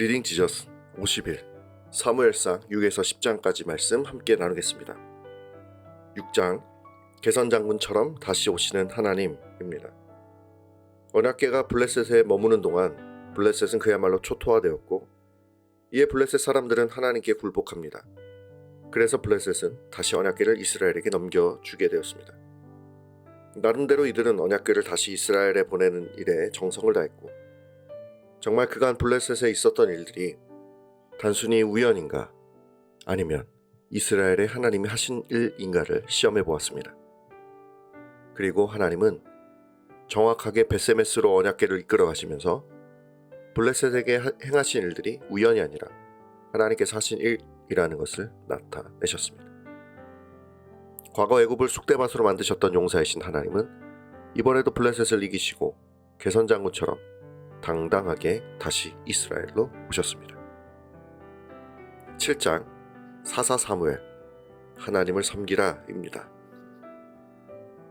리딩 지저스 50일 사무엘상 6에서 10장까지 말씀 함께 나누겠습니다. 6장 개선 장군처럼 다시 오시는 하나님입니다. 언약계가 블레셋에 머무는 동안 블레셋은 그야말로 초토화되었고 이에 블레셋 사람들은 하나님께 굴복합니다. 그래서 블레셋은 다시 언약계를 이스라엘에게 넘겨주게 되었습니다. 나름대로 이들은 언약궤를 다시 이스라엘에 보내는 일에 정성을 다했고 정말 그간 블레셋에 있었던 일들이 단순히 우연인가 아니면 이스라엘의 하나님이 하신 일인가를 시험해 보았습니다. 그리고 하나님은 정확하게 베세메스로 언약궤를 이끌어 가시면서 블레셋에게 하- 행하신 일들이 우연이 아니라 하나님께서 하신 일이라는 것을 나타내셨습니다. 과거 애굽을 쑥대밭으로 만드셨던 용사이신 하나님은 이번에도 블레셋을 이기시고 개선 장군처럼 당당하게 다시 이스라엘로 오셨습니다. 7장 사사 사무엘 하나님을 섬기라입니다.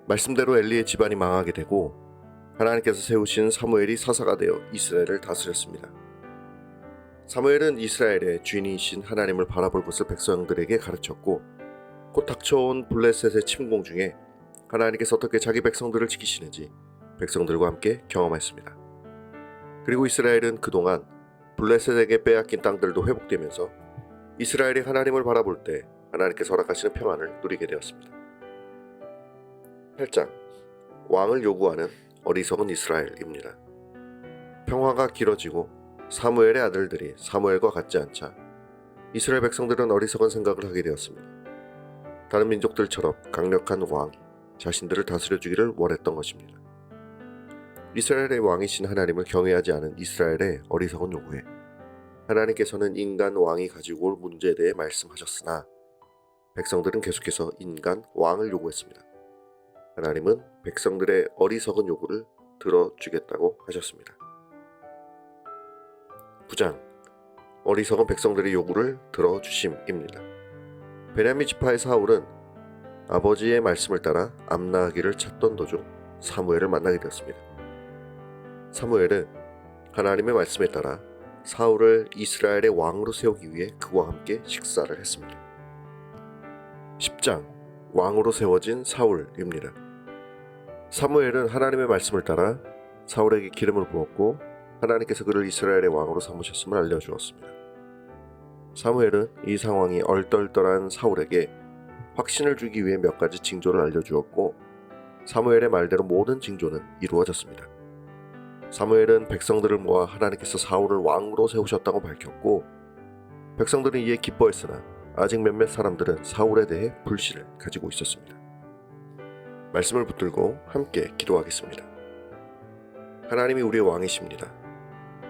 말씀대로 엘리의 집안이 망하게 되고 하나님께서 세우신 사무엘이 사사가 되어 이스라엘을 다스렸습니다. 사무엘은 이스라엘의 주인이신 하나님을 바라볼 것을 백성들에게 가르쳤고 곧 닥쳐온 블레셋의 침공 중에 하나님께서 어떻게 자기 백성들을 지키시는지 백성들과 함께 경험했습니다. 그리고 이스라엘은 그동안 블레셋에게 빼앗긴 땅들도 회복되면서 이스라엘이 하나님을 바라볼 때 하나님께서 허락하시는 평안을 누리게 되었습니다. 8장 왕을 요구하는 어리석은 이스라엘입니다. 평화가 길어지고 사무엘의 아들들이 사무엘과 같지 않자 이스라엘 백성들은 어리석은 생각을 하게 되었습니다. 다른 민족들처럼 강력한 왕이 자신들을 다스려 주기를 원했던 것입니다. 이스라엘의 왕이신 하나님을 경외하지 않은 이스라엘의 어리석은 요구에 하나님께서는 인간 왕이 가지고 올 문제에 대해 말씀하셨으나 백성들은 계속해서 인간 왕을 요구했습니다. 하나님은 백성들의 어리석은 요구를 들어주겠다고 하셨습니다. 9장 어리석은 백성들의 요구를 들어주심입니다. 베냐민 지파의 사울은 아버지의 말씀을 따라 암나아기를 찾던 도중 사무엘을 만나게 되었습니다. 사무엘은 하나님의 말씀에 따라 사울을 이스라엘의 왕으로 세우기 위해 그와 함께 식사를 했습니다. 10장 왕으로 세워진 사울입니다. 사무엘은 하나님의 말씀을 따라 사울에게 기름을 부었고 하나님께서 그를 이스라엘의 왕으로 삼으셨음을 알려주었습니다. 사무엘은 이 상황이 얼떨떨한 사울에게 확신을 주기 위해 몇 가지 징조를 알려주었고 사무엘의 말대로 모든 징조는 이루어졌습니다. 사무엘은 백성들을 모아 하나님께서 사울을 왕으로 세우셨다고 밝혔고 백성들은 이에 기뻐했으나 아직 몇몇 사람들은 사울에 대해 불신을 가지고 있었습니다. 말씀을 붙들고 함께 기도하겠습니다. 하나님이 우리의 왕이십니다.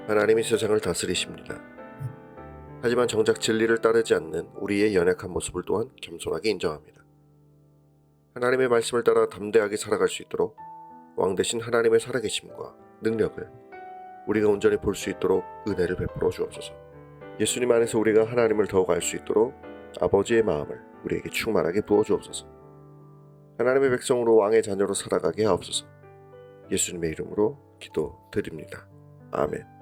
하나님이 세상을 다스리십니다. 하지만 정작 진리를 따르지 않는 우리의 연약한 모습을 또한 겸손하게 인정합니다. 하나님의 말씀을 따라 담대하게 살아갈 수 있도록 왕 대신 하나님의 살아계심과 능력을 우리가 온전히 볼 수 있도록 은혜를 베풀어 주옵소서. 예수님 안에서 우리가 하나님을 더욱 알 수 있도록 아버지의 마음을 우리에게 충만하게 부어 주옵소서. 하나님의 백성으로 왕의 자녀로 살아가게 하옵소서. 예수님의 이름으로 기도드립니다. 아멘.